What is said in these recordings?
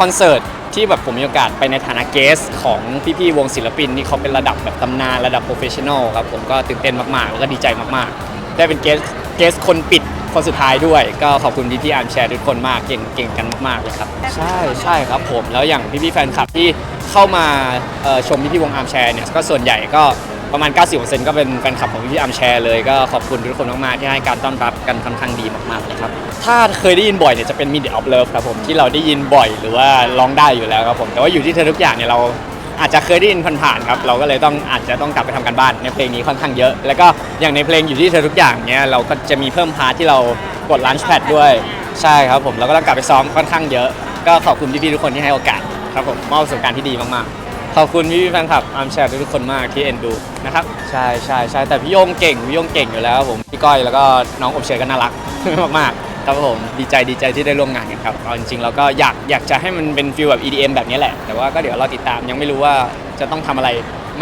คอนเสิร์ตที่แบบผมมีโอกาสไปในฐานะเกส ของพี่ๆวงศิลปินนี่เขาเป็นระดับแบบตำนานระดับโปรเฟชชั่นอลครับผมก็ตื่นเต้นมากๆ แล้วก็ดีใจมากๆ ได้เป็นเกสเกสคนปิดคนสุดท้ายด้วย ก็ขอบคุณพี่ๆอาร์มแชร์ทุกคนมากเก่งเก่งกันมากๆเลยครับ ใช่ใช่ครับผมแล้วอย่างพี่ๆแฟนคลับที่เข้ามาเอ่อชมพี่ๆวงอาร์มแชร์เนี่ยก็ส่วนใหญ่ก็ ประมาณ 90%ก็เป็นแฟนคลับของพี่อาร์มแชร์เลยก็ขอบคุณทุกคนมากๆที่ให้การต้อนรับกันค่อนข้างดีมากๆเลยครับ ถ้าเคยได้ยินบ่อยเนี่ยจะเป็น Media of Love ครับผมที่เราได้ยินบ่อยหรือว่าร้องได้อยู่แล้วครับผม แต่ว่าอยู่ที่เธอทุกอย่างเนี่ยเราอาจจะเคยได้ยินผ่านๆครับเราก็เลยต้องอาจจะต้องกลับไปทำการบ้านในเพลงนี้ค่อนข้างเยอะ แล้วก็อย่างในเพลงอยู่ที่เธอทุกอย่างเนี้ยเราก็จะมีเพิ่มพาร์ทที่เรากดลันช์แพดด้วยใช่ครับผมเราก็ต้องกลับไปซ้อมค่อนข้างเยอะ ก็ขอบคุณพี่ๆทุกคนที่ให้โอกาสครับผมมอบประสบการณ์ที่ดีมากๆ ขอบคุณพี่ๆแฟนคลับอาร์มแชร์ทุกๆคนมากที่เอ็นดูนะครับใช่ใช่ใช่แต่พี่โยงเก่งพี่โยงเก่งอยู่แล้วครับผมพี่ก้อยแล้วก็น้องอบเชยก็น่ารัก มากๆครับผมดีใจดีใจที่ได้ร่วมงานกันครับเอาจริงๆเราก็อยากอยากจะให้มันเป็นฟิลแบบ EDM แบบนี้แหละ แต่ว่าก็เดี๋ยวเราติดตามยังไม่รู้ว่าจะต้องทำอะไร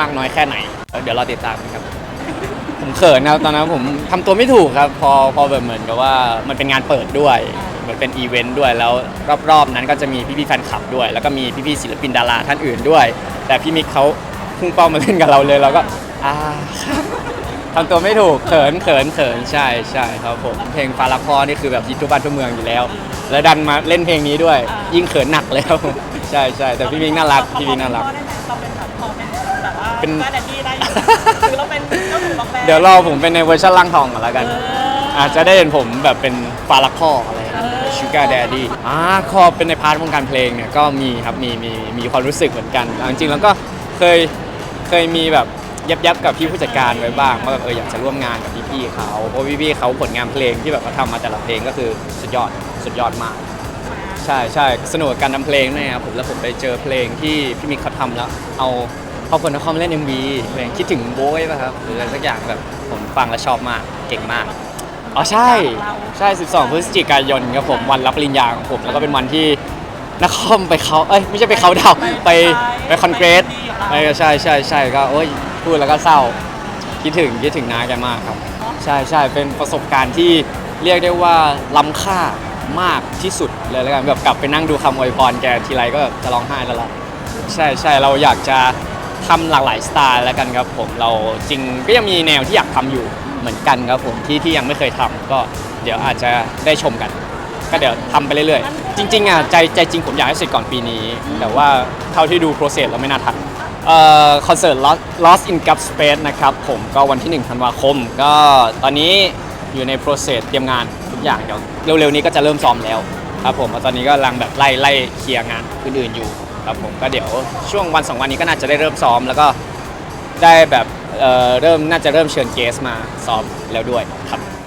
มากน้อยแค่ไหนเออเดี๋ยวเราติดตามกันครับ ผมเขินนะครับตอนนั้นผมทำตัวไม่ถูกครับ พอพอแบบเหมือนกับว่ามันเป็นงานเปิดด้วยเหมือนเป็นอีเวนต์ด้วยแล้วรอบๆนั้นก็จะมีพี่ๆแฟนคลับด้วย แล้วก็มีพี่ๆศิลปินดาราท่านอื่นด้วย แต่พี่มิกเขาพุ่งเป้ามาเล่นกับเราเลยเราก็อ่าทำตัวไม่ถูกเขินเขินเขินใช่ใช่ครับผมเพลงฟาราคอนี่คือแบบฮิตทุกบ้านทุกเมืองอยู่แล้ว แล้วดันมาเล่นเพลงนี้ด้วย ยิ่งเขินหนักแล้ว ใช่ใช่แต่พี่มิกน่ารักพี่มิกน่ารัก เราเป็นแบบพอเป็นแบบว่าเป็น บ้านแดดดี้ได้อยู่คือเราเป็นเจ้าของแบรนด์เดี๋ยวรอผมเป็นในเวอร์ชันล่างทองก่อนล้วกัน อาจจะได้เห็นผมแบบเป็นฟาราคออะไร ชูการ์แดดดี้อ่าคอเป็นในพาร์ทวงการเพลงเนี่ยก็มีครับมีมีมีความรู้สึกเหมือนกันเอาจริงๆแล้วก็เคยเคยมีแบบยับยับกับพี่ผู้จัดการไว้บ้างว่าแบบเอออยากจะร่วมงานกับพี่ๆเขาเพราะพี่ๆเขาผลงานเพลงที่แบบเขาทำมาแต่ละเพลงก็คือสุดยอดสุดยอดมาก ใช่ใช่สนุกกับการทำเพลงด้วยครับผมแล้วผมไปเจอเพลงที่พี่มิกเขาทำแล้ว เอาเอาคนนครมาเล่น MV เพลงคิดถึงโบ้ยป่ะครับหรืออะไรสักอย่างแบบผมฟังแล้วชอบมากเก่งมาก อ๋อใช่ใช่ 12 พฤศจิกายนครับผมวันรับปริญญาของผม แล้วก็เป็นวันที่นครไปเขาเอ้ยไม่ใช่ไปเขาดาวน์ไปไปคอนเกรสไปใช่ใช่ใช่ก็โอ้ยพูดแล้วก็เศร้าคิดถึงคิดถึงน้าแกมากครับ ใช่ใช่เป็นประสบการณ์ที่เรียกได้ว่าล้ำค่ามากที่สุดเลยแล้วกันแบบกลับไปนั่งดูคำอวยพรแกทีไรก็แบบจะร้องไห้แล้วล่ะใช่ใช่เราอยากจะทำหลากหลายสไตล์แล้วกันครับผมเราจริงก็ยังมีแนวที่อยากทำอยู่ เหมือนกันครับผมที่ที่ยังไม่เคยทำก็เดี๋ยวอาจจะได้ชมกัน ก็เดี๋ยวทำไปเรื่อยๆ จริงๆอะใจใจจริงผมอยากให้เสร็จก่อนปีนี้ แต่ว่าเท่าที่ดูโปรเซสแล้วไม่น่าทันเอ่อคอนเสิร์ต Lost Lost in Gap Space นะครับผมก็วันที่1ธันวาคม ก็ตอนนี้อยู่ในโปรเซสเตรียมงานทุกอย่างเดี๋ยวเร็วๆนี้ก็จะเริ่มซ้อมแล้วครับผมแล้วตอนนี้ก็กำลังแบบไล่ไล่เคลียร์งานอื่นๆอยู่ครับผมก็เดี๋ยวช่วงวันสองวันนี้ก็น่าจะได้เริ่มซ้อมแล้วก็ ได้แบบ เอ่อเริ่มน่าจะเริ่มเชิญเกสมาซ้อมแล้วด้วยครับ